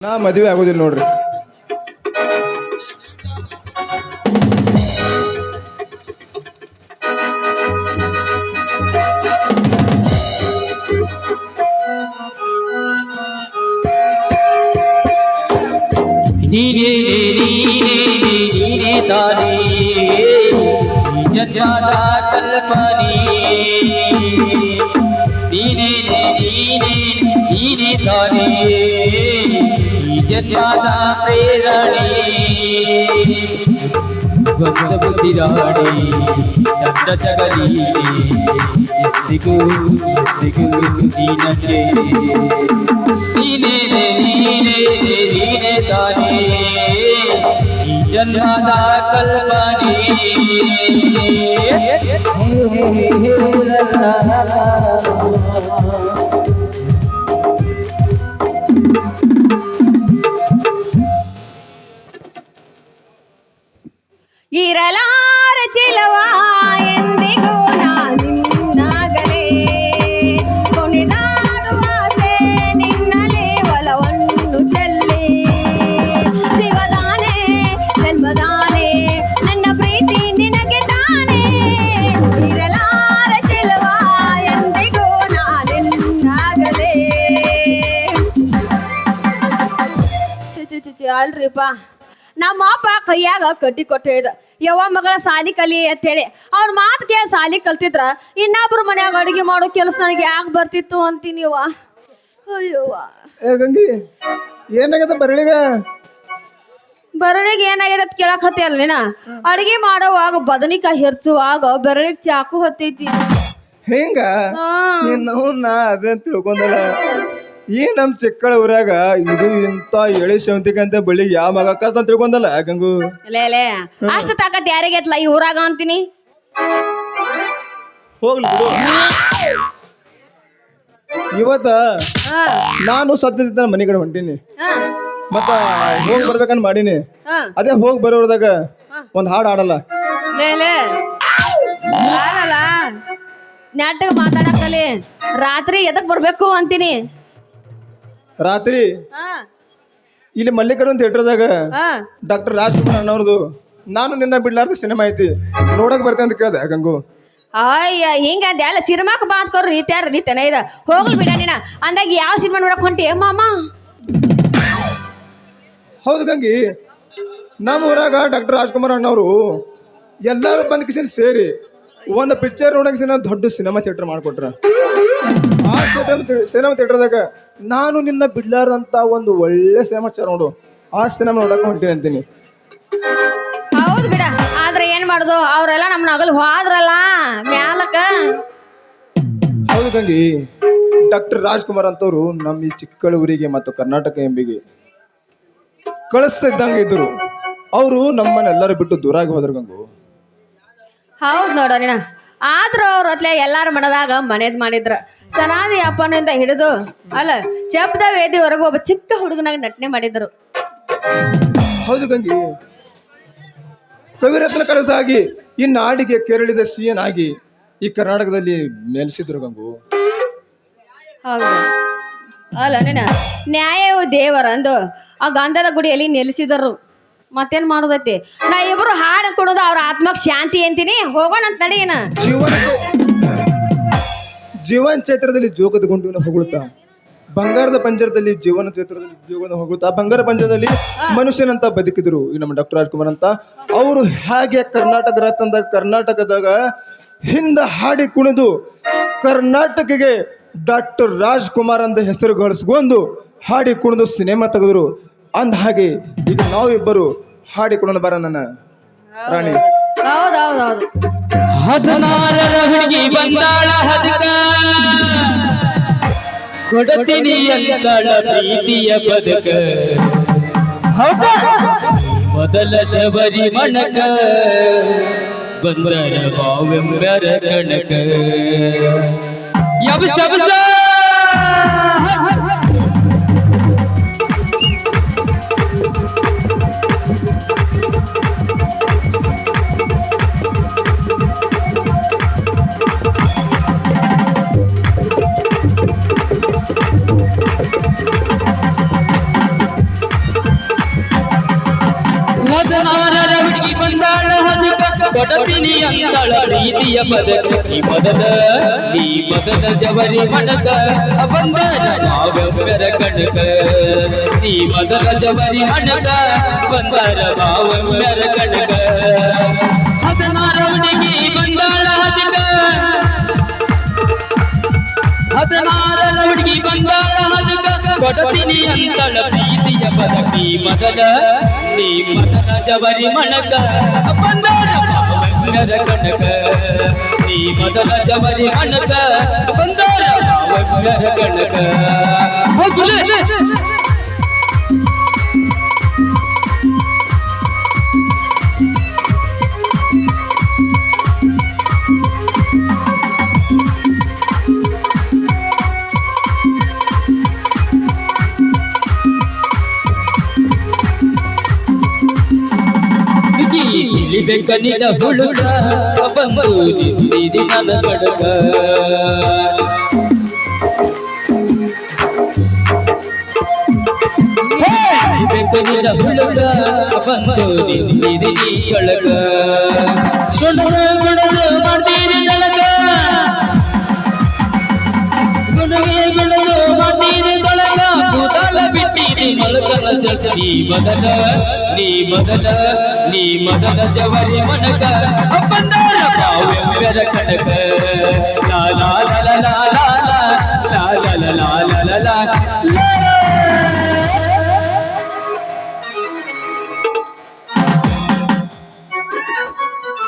ನಾ ಮದುವೆ ಆಗೋದಿಲ್ಲ ನೋಡ್ರಿ ನೀನೇ ನೀನೇ ನೀನೇ ತಾನೇ ಈ ಜನ್ಮದ ಕಲ್ಪನೆ ನೀನೇ ನೀನೇ ನೀನೇ ತಾನೇ ಈ ಜನ್ಮದ ಪ್ರೇರಣೆ ಬಂದ ಬುದ್ಧಿರಾಡಿ ನನ್ನ ಜಗಲಿ ಎಂದಿಗೂ ಎಂದಿಗೂ ನೀನಕ್ಕೆ ನೀನೇ ನೀನೇ ನೀನೇ ತಾನೇ ಈ ಜನ್ಮದ ಕಲ್ಪನೆ ಇರಲಾರ ಚಿಲವ ಎಂದಿಗೂ ನಾಗಲೇ ಕುಣಿದಾಡುವ ಆಸೆ ನಿನ್ನಲೆ ಒಲವನ್ನು ಚೆಲ್ಲಿ ಶಿವದಾನೆ ಜನ್ಮದಾನೆ ನನ್ನ ಪ್ರೀತಿ ನಿನಗೆ ತಾನೆ ಇರಲಾರ ಚಿಲವ ಎಂದಿಗೂ ನಾಗಲೇ ಚು ಚು ಚು ಚು ಅಲ್ರಿಪ್ಪ ನಮ್ಮ ಅಪ್ಪ ಕೈಯಾಗ ಕಟ್ಟಿ ಕೊಟ್ಟಿದ ಯವ್ವ ಮಗಳ ಸಾಲಿ ಕಲಿ ಅಂತೇಳಿ. ಅವ್ರ ಮಾತು ಕೇಳಿ ಸಾಲಿ ಕಲ್ತಿದ್ರ ಇನ್ನೊಬ್ರು ಮನ್ಯಾಗ ಅಡುಗೆ ಮಾಡೋ ಕೆಲಸ ನನಗೆ ಯಾಕೆ ಬರ್ತಿತ್ತು ಅಂತೀನಿ ಯವ್ವ ಅಯ್ಯವ್ವ. ಏ ಗಂಗಿ ಏನಾಗದ ಬರಳಿಗ? ಬೆರಳಿಗೆ ಏನಾಗಿದೆ ಅಂತ ಕೇಳಕ್ ಹತ್ತಿಯಲ್ಲ ನೀನ? ಅಡುಗೆ ಮಾಡೋವಾಗ ಬದನಿಕಾಯಿ ಹೆರ್ಚುವಾಗ ಬೆರಳಿಗೆ ಚಾಕು ಹತ್ತೈತಿ. ಹೆಂಗ? ಹಾ. ಅದೇ ತಿಳ್ಕೊಂಡಲ್ಲ. ಈ ನಮ್ ಚಿಕ್ಕಳ ಊರಾಗ ಇದು ಇಂತ ಎಳಿ ಸೇವಂತಿಗೆ ಅಂತ ಬಳಿ ಯಾವ ಮಗ ಕಸ ಅಂತ ತಿಳ್ಕೊಂಡಲ್ಲ ಗಂಗು? ಲೇ ಲೇ ಅಷ್ಟು ತಾಕತ್ ಯಾರಿಗೆ ಐತ್ಲ ಈ ಊರಾಗ ಅಂತೀನಿ? ಹೋಗ್ಲಿ ಬಿಡು. ಇವತ್ತ ಹಾ. ನಾನು ಸದ್ಯದ ಮನೆ ಕಡೆ ಹೊಂಟೀನಿ. ಹಾ. ಮತ್ತ ಹೋಗಿ ಬರ್ಬೇಕಂತ ಮಾಡೀನಿ. ಹಾ. ಅದೇ ಹೋಗಿ ಬರೋರ್ದಾಗ ಒಂದ್ ಹಾಡು ಆಡಲ್ಲ ಲೇ ಆಗಲ್ಲ ನೆಟ್ಟಗೆ ಮಾತಾಡಕ್ಕಲ್ಲಿ ರಾತ್ರಿ ಎದಕ್ ಬರ್ಬೇಕು ಅಂತೀನಿ? ರಾತ್ರಿ ಹಾ. ಇಲ್ಲಿ ಮಲ್ಲಿಕಾರ್ಜುನ್ ಥಿಯೇಟರ್ದಾಗ ಹಾ. ಡಾಕ್ಟರ್ ರಾಜ್ಕುಮಾರ್ ಅಣ್ಣವ್ರದು ನಾನು ನಿನ್ನ ಬಿಡ್ಲಾರ್ದ ಸಿನಿಮಾ ಐತಿ ನೋಡಕ್ ಬರ್ತೇನೆ ಅಂತ ಕೇಳ್ದೆ ಗಂಗು. ಅಯ್ಯ ಹಿಂಗ ಅಂದ ಎಲ್ಲ ಸಿನಿಮಾಕ್ ಬಾತ್ ಅಂತ ಕೊಡ್ರಿ ಯಾರು ರೀತಿನ ಇದ. ಹೋಗ್ಲಿ ಬಿಡ ನೀನ. ಅಂದಾಗ ಯಾವ ಸಿನಿಮಾ ನೋಡಕ್ ಹೊಂಟಿ? ಮಾಮ. ಹೌದು ಗಂಗಿ ನಮ್ಮ ಊರಾಗ ಡಾಕ್ಟರ್ ರಾಜ್ಕುಮಾರ್ ಅಣ್ಣವರು ಎಲ್ಲರೂ ಬಂದ ಕಿಸಿನ ಸೇರಿ ಒಂದು ಪಿಕ್ಚರ್ ನೋಡಕ್ ದೊಡ್ಡ ಸಿನಿಮಾ ಥಿಯೇಟರ್ ಮಾಡ್ಕೊಟ್ರ. ಆ ಸಿನಿಮಾ ಥಿಯೇಟರ್ದಾಗ ನಾನು ನಿನ್ನ ಬಿಡ್ಲಾರ್ದಂತ ಒಂದು ಒಳ್ಳೆ ಸಿನಿಮಾ ಚಾರ ನೋಡು. ಆ ಸಿನಿಮಾ ನೋಡಕ್ ಹೊಂಟೀನಿ ಅಂತೀನಿ. ಹೌದು ಬಿಡ. ಆದ್ರೆ ಏನ್ ಮಾಡುದು? ಅವರೆಲ್ಲ ನಮ್ಮ ನಗಲ್ ಹೋದ್ರಲ್ಲ ಮ್ಯಾಲಕ ಹೌದು ತಂಗಿ ಡಾಕ್ಟರ್ ರಾಜ್ಕುಮಾರ್ ಅಂತವ್ರು ನಮ್ಮ ಈ ಚಿಕ್ಕಳ ಊರಿಗೆ ಮತ್ತು ಕರ್ನಾಟಕ ಎಂಬಿಗೆ ಕಳಿಸ್ತಿದ್ದಂಗೆ ಇದ್ರು. ಅವರು ನಮ್ಮನ್ನೆಲ್ಲರೂ ಬಿಟ್ಟು ದೂರಾಗಿ ಹೋದ್ರು ಗಂಗು. ಹೌದು ನೋಡ ನೀನ. ಆದ್ರೂ ಅವ್ರ ಹೊತ್ಲೆ ಎಲ್ಲಾರ ಮನದಾಗ ಮನೇದ್ ಮಾಡಿದ್ರ. ಸನಾದಿ ಅಪ್ಪನಿಂದ ಹಿಡಿದು ಅಲ್ಲ ಶಬ್ದ ವೇದಿವರೆಗೂ ಒಬ್ಬ ಚಿಕ್ಕ ಹುಡುಗನಾಗ ನಟನೆ ಮಾಡಿದ್ರು. ಹೌದು ಗಂಜಿ ಕವಿರತ್ನ ಕಲಸಾಗಿ ಈ ನಾಡಿಗೆ ಕೆರಳಿದ ಸಿಎನ್ ಆಗಿ ಈ ಕರ್ನಾಟಕದಲ್ಲಿ ನೆಲೆಸಿದ್ರು ಗಂಗು. ಹೌದು. ಅಲ್ಲ ನೀನ ನ್ಯಾಯವು ದೇವರಂದು ಆ ಗಂಧದ ಗುಡಿಯಲ್ಲಿ ನೆಲೆಸಿದರು. ಮತ್ತೇನ್ ಮಾಡೋದೈತಿ? ನಾ ಇಬ್ರು ಹಾಡು ಕೊಡೋದು ಅವ್ರ ಆತ್ಮಕ್ ಶಾಂತಿ ಅಂತೀನಿ. ಹೋಗೋಣ ಅಂತ ನಡೀನ ಜೀವನ ಜೀವನ ಚೈತ್ರದಲ್ಲಿ ಜೋಗದ ಗುಂಡು ಹೊಗಳುತ್ತಾ ಬಂಗಾರದ ಪಂಜರದಲ್ಲಿ ಜೀವನ ಚೈತ್ರದಲ್ಲಿ ಜೀವನ ಹೋಗುತ್ತಾ ಬಂಗಾರ ಪಂಜರದಲ್ಲಿ ಮನುಷ್ಯನಂತ ಬದುಕಿದ್ರು. ಈ ನಮ್ಮ ಡಾಕ್ಟರ್ ರಾಜ್ಕುಮಾರ್ ಅಂತ. ಅವರು ಹೇಗೆ ಕರ್ನಾಟಕ ರತ್ನದ ಕರ್ನಾಟಕದಾಗ ಹಿಂದ ಹಾಡಿ ಕುಣಿದು ಕರ್ನಾಟಕಕ್ಕೆ ಡಾಕ್ಟರ್ ರಾಜ್ಕುಮಾರ್ ಅಂತ ಹೆಸರು ಗಳಿಸ್ಕೊಂಡು ಹಾಡಿ ಕುಣಿದು ಸಿನಿಮಾ ತೆಗೆದ್ರು. ಅಂದ ಹಾಗೆ ಈಗ ನಾವಿಬ್ಬರು ಹಾಡಿ ಕುಣಿದು ಬರ ನನ್ನ ರಾಣಿ. ಹೌದೌದೌದು. ಹದಿನಾರರ ಹುಡುಗಿ ಬಂದಾಳ ಹದಕ. ಕೊಡತೀನಿ ಅಂತಳ ಪ್ರೀತಿಯ ಬದುಕ ಮೊದಲ ಜವರಿ ಮಣಕ. ಬಂದರ ಬಾವೆಂಬರ ಕಣಕ. ಯಬ ಸಬಸ ಅಂತಳ ಪ್ರೀತಿಯ ಬದಕ ಈ ಮದದ ಈ ಮದದ ಜವರಿ ಮಡಕ ಬಂದರ ಭಾವೆಂಬರ ಕಣಕ ಈ ಮದದ ಜವರಿ ಮಡಕ ಬಂದರ ಭಾವೆಂಬರ ಕಣಕ ಹದಿನಾರವನಿಗೆ ಬಂದಾಳ ಹದಿಕ. ಹದಿನಾರರ ಹುಡುಗಿ ಬಂದಾಳ ಹದಕ. ಕೊಡತೀನಿ ಅಂತಳ ಪ್ರೀತಿಯ ಬದಕಿ ಮದದ ನೀ ಮದದ ಜವರಿ ಮಣಕ ಬಂದಾಳ ಚಿನ್ನದ ಕನಕ ನೀ ಮೊದಲ ಜವರಿ ಹಣಕ ಬಂದಾರ ಕನಕ. ಬೆಕ್ಕನಿನ ಹುಡುಗ ಬಂದು ನಿಂತಿರಿ ನನ್ನ ಕಡಗ ಬೆಕ್ಕನಿನ ಹುಡುಗ ಬಂದು ನಿಂತಿರಿ ನೀ ಕಳಗ ಗುಣ ಗುಣ ಮಾಡ್ತೀರಿ ನಳಗ ಗುಣ ಮೊಳಗನ ಜಳ ನೀ ಮೊದಲ ನೀ ಮೊದಲ ನೀ ಮೊದಲ ಜವರಿ ಮನಕ ಬಂದಾರ ಬಾವೆಂಬರ ಕನಕ ಲಾ ಲಾ ಲಾ ಲಾ ಲಾ ಲಾ ಲಾ ಲಾ ಲಾ ಲಾ ಲಾ ಲಾ ಲಾ ಲಾ